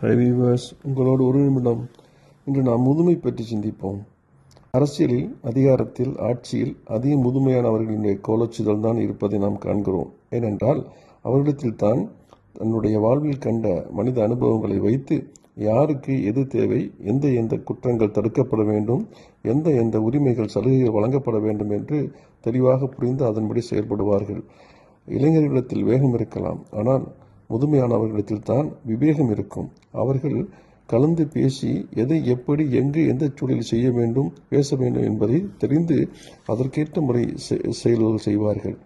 High உங்களோடு ஒரு நிமிடம் இன்று நாம் முதுமை பற்றி சிந்திப்போம். அரசியலில் அதிகாரத்தில் ஆட்சியில் அதிக முதுமையானவர்களுடைய கோலச்சுதல் தான் இருப்பதை நாம் காண்கிறோம். ஏனென்றால் அவர்களிடத்தில் தான் தன்னுடைய வாழ்வில் கண்ட மனித அனுபவங்களை வைத்து யாருக்கு எது தேவை எந்த எந்த குற்றங்கள் தடுக்கப்பட வேண்டும் எந்த எந்த உரிமைகள் சலுகைகள் வழங்கப்பட வேண்டும் என்று தெளிவாக புரிந்து அதன்படி செயல்படுவார்கள். இளைஞர்களிடத்தில் வேகம் இருக்கலாம். ஆனால் முதுமையானவர்களிடத்தில்தான் விவேகம் இருக்கும். அவர்கள் கலந்து பேசி எதை எப்படி எங்கு எந்த சூழலில் செய்ய வேண்டும் பேச வேண்டும் என்பதை தெரிந்து அதற்கேற்ற முறை செ- செயல்கள் செய்வார்கள்.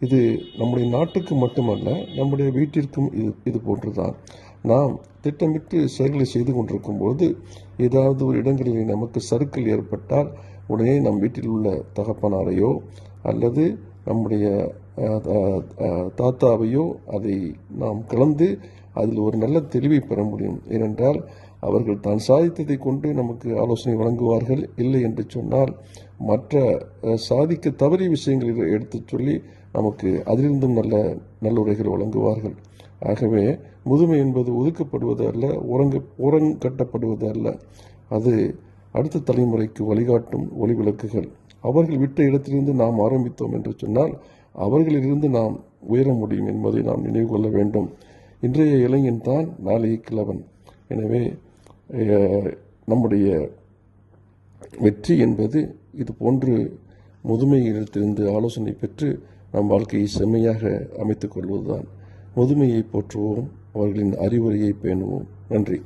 இது நம்முடைய நாட்டுக்கு மட்டுமல்ல நம்முடைய வீட்டிற்கும் இது இது போன்றுதான். நாம் திட்டமிட்டு செயல்களை செய்து கொண்டிருக்கும் போது ஏதாவது ஒரு இடங்களில் நமக்கு சறுக்கல் ஏற்பட்டால் உடனே நம் வீட்டில் உள்ள தகப்பனாரையோ அல்லது நம்முடைய தாத்தாவையோ அதை நாம் கலந்து அதில் ஒரு நல்ல தெளிவை பெற முடியும். ஏனென்றால் அவர்கள் தான் சாதித்ததை கொண்டு நமக்கு ஆலோசனை வழங்குவார்கள். இல்லை என்று சொன்னால் மற்ற சாதிக்க தவறிய விஷயங்களில் எடுத்துச் சொல்லி நமக்கு அதிலிருந்தும் நல்ல நல்லுரைகள் வழங்குவார்கள். ஆகவே முதுமை என்பது ஒதுக்கப்படுவது அல்ல உறங்க உரங்கட்டப்படுவது அல்ல. அது அடுத்த தலைமுறைக்கு வழிகாட்டும் ஒளிவிளக்குகள். அவர்கள் விட்ட இடத்திலிருந்து நாம் ஆரம்பித்தோம் என்று சொன்னால் அவர்களிலிருந்து நாம் உயர முடியும் என்பதை நாம் நினைவு கொள்ள வேண்டும். இன்றைய இளைஞன் தான் நாளைய கிழவன். எனவே நம்முடைய வெற்றி என்பது இது போன்று முதுமையிடத்திலிருந்து ஆலோசனை பெற்று நம் வாழ்க்கையை செம்மையாக அமைத்துக் கொள்வதுதான். முதுமையை போற்றுவோம் அவர்களின் அறிவுரையை பேணுவோம். நன்றி.